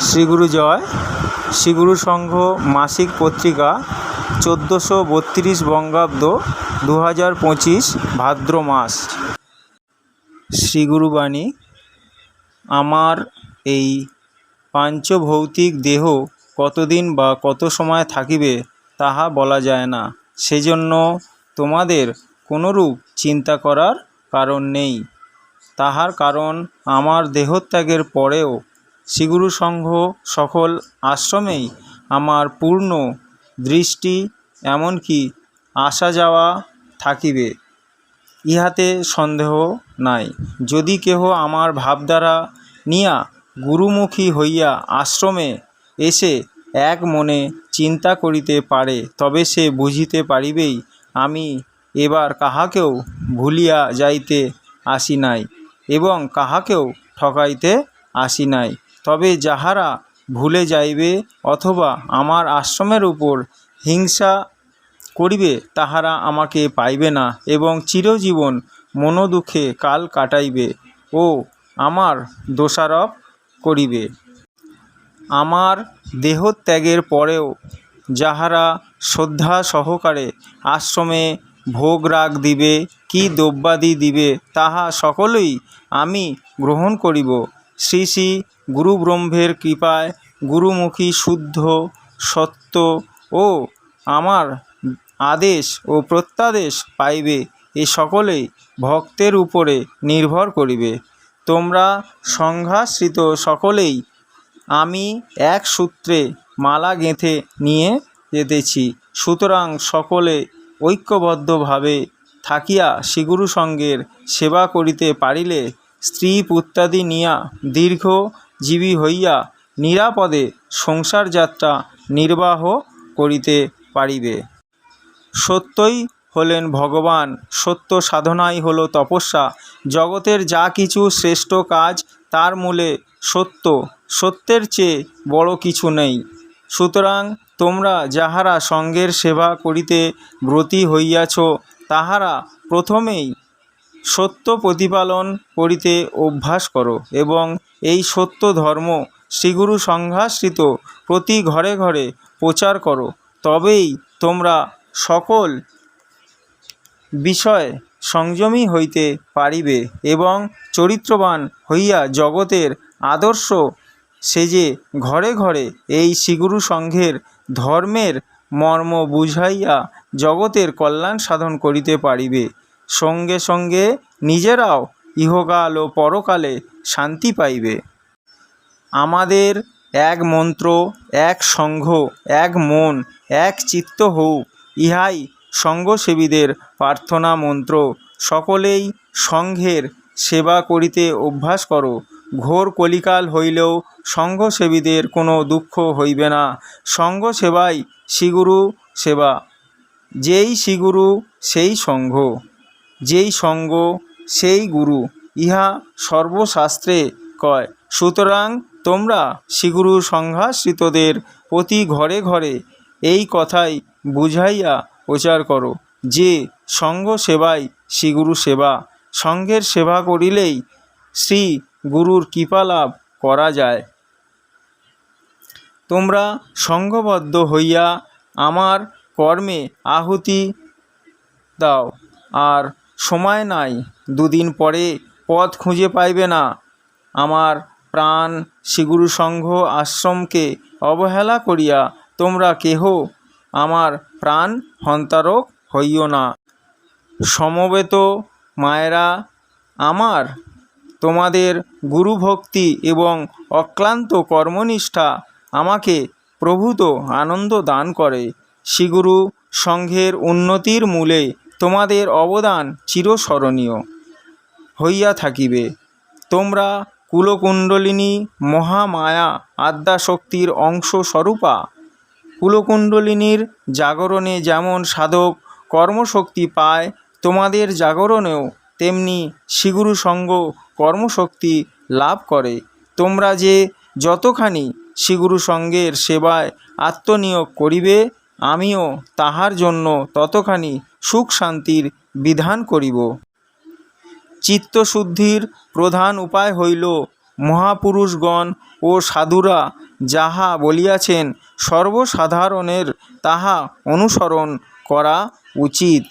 শ্রীগুরু জয়। শ্রীগুরু সংঘ মাসিক পত্রিকা চোদ্দোশো বত্রিশ বঙ্গাব্দ দু হাজার পঁচিশ ভাদ্র মাস। শ্রীগুরু বাণী আমার এই পাঞ্চভৌতিক দেহ কতদিন বা কত সময় থাকিবে তাহা বলা যায় না। সেজন্য তোমাদের কোনরূপ চিন্তা করার কারণ নেই। তাহার কারণ আমার দেহত্যাগের পরেও শ্রীগুরু সংঘ সকল আশ্রমেই আমার পূর্ণ দৃষ্টি, এমনকি আসা যাওয়া থাকিবে। ইহাতে সন্দেহ নাই। যদি কেহ আমার ভাবধারা নিয়া গুরুমুখী হইয়া আশ্রমে এসে এক মনে চিন্তা করিতে পারে, তবে সে বুঝিতে পারিবেই আমি এবার কাহাকেও ভুলিয়া যাইতে আসি নাই এবং কাহাকেও ঠকাইতে আসি নাই। তবে যাহারা ভুলে যাইবে অথবা আমার আশ্রমের উপর হিংসা করিবে, তাহারা আমাকে পাইবে না এবং চিরজীবন মনোদুঃখে কাল কাটাইবে ও আমার দোষারোপ করিবে। আমার দেহত্যাগের পরেও যাহারা শ্রদ্ধা সহকারে আশ্রমে ভোগ রাগ দিবে, কি দ্রব্যাদি দিবে, তাহা সকলেই আমি গ্রহণ করিব। শ্রী শ্রী গুরুব্রহ্মের কৃপায় গুরুমুখী শুদ্ধ, সত্য ও আমার আদেশ ও প্রত্যাদেশ পাইবে এ সকলেই ভক্তের উপরে নির্ভর করিবে। তোমরা সংঘাশ্রিত সকলেই আমি এক সূত্রে মালা গেঁথে নিয়ে যেতেছি। সুতরাং সকলে ঐক্যবদ্ধভাবে থাকিয়া শ্রীগুরু সঙ্গের সেবা করিতে পারিলে স্ত্রী পুত্রাদি নিয়া দীর্ঘজীবী হইয়া নিরাপদে সংসার যাত্রা নির্বাহ করিতে পারিবে। সত্যই হলেন ভগবান, সত্য সাধনাই হল তপস্যা। জগতের যা কিছু শ্রেষ্ঠ কাজ, তার মূলে সত্য। সত্যের চেয়ে বড় কিছু নেই। সুতরাং তোমরা যাহারা সঙ্গের সেবা করিতে ব্রতী হইয়াছ, তাহারা প্রথমেই সত্য প্রতিপালন করিতে অভ্যাস করো এবং এই সত্য ধর্ম শ্রীগুরু সংঘাশ্রিত প্রতি ঘরে ঘরে প্রচার করো। তবেই তোমরা সকল বিষয় সংযমী হইতে পারিবে এবং চরিত্রবান হইয়া জগতের আদর্শ সেজে ঘরে ঘরে এই শ্রীগুরু সংঘের ধর্মের মর্ম বুঝাইয়া জগতের কল্যাণ সাধন করিতে পারিবে। সঙ্গে সঙ্গে নিজেরাও ইহকাল ও পরকালে শান্তি পাইবে। আমাদের এক মন্ত্র, এক সংঘ, এক মন, এক চিত্ত হউক, ইহাই সঙ্ঘসেবীদের প্রার্থনা মন্ত্র। সকলেই সঙ্ঘের সেবা করিতে অভ্যাস করো। ঘোর কলিকাল হইলেও সঙ্ঘসেবীদের কোনো দুঃখ হইবে না। সঙ্ঘ সেবাই শ্রীগুরু সেবা। যেই শ্রীগুরু, সেই সঙ্ঘ যেই সঙ্গ, সেই গুরু, ইহা সর্বশাস্ত্রে কয়। সুতরাং তোমরা শ্রীগুরু সংঘাশ্রিতদের প্রতি ঘরে ঘরে এই কথাই বুঝাইয়া প্রচার করো যে সঙ্ঘ সেবাই শ্রীগুরু সেবা। সঙ্ঘের সেবা করিলেই শ্রী গুরুর কৃপা লাভ করা যায়। তোমরা সংঘবদ্ধ হইয়া আমার কর্মে আহুতি দাও। আর সময় নাই, দুদিন পরে পথ খুঁজে পাইবে না। আমার প্রাণ শ্রীগুরু সংঘ আশ্রমকে অবহেলা করিয়া তোমরা কেহ আমার প্রাণ হন্তারক হইও না। সমবেত মায়েরা, আমার তোমাদের গুরুভক্তি এবং অক্লান্ত কর্মনিষ্ঠা আমাকে প্রভূত আনন্দ দান করে। শ্রীগুরু সংঘের উন্নতির মূলে তোমাদের অবদান চিরস্মরণীয় হইয়া থাকিবে। তোমরা কুলকুণ্ডলিনী মহামায়া আদ্যাশক্তির অংশ স্বরূপা কুলকুণ্ডলিনীর জাগরণে যেমন সাধক কর্মশক্তি পায়, তোমাদের জাগরণেও তেমনি শ্রীগুরু সঙ্গ কর্মশক্তি লাভ করে। তোমরা যে যতখানি শ্রীগুরু সঙ্গের সেবায় আত্মনিয়োগ করিবে আমিও তাহার জন্য ততখানি সুখ শান্তির বিধান করিব। চিত্তশুদ্ধির প্রধান উপায় হইল মহাপুরুষগণ ও সাধুরা যাহা বলিয়াছেন, সর্বসাধারণের তাহা অনুসরণ করা উচিত।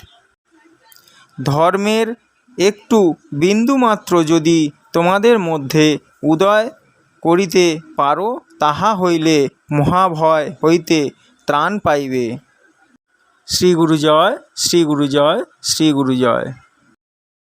ধর্মের একটু বিন্দুমাত্র যদি তোমাদের মধ্যে উদয় করিতে পারো, তাহা হইলে মহাভয় হইতে ত্রাণ পাইবে। শ্রী গুরু জয় শ্রী গুরু জয় শ্রী গুরু জয়।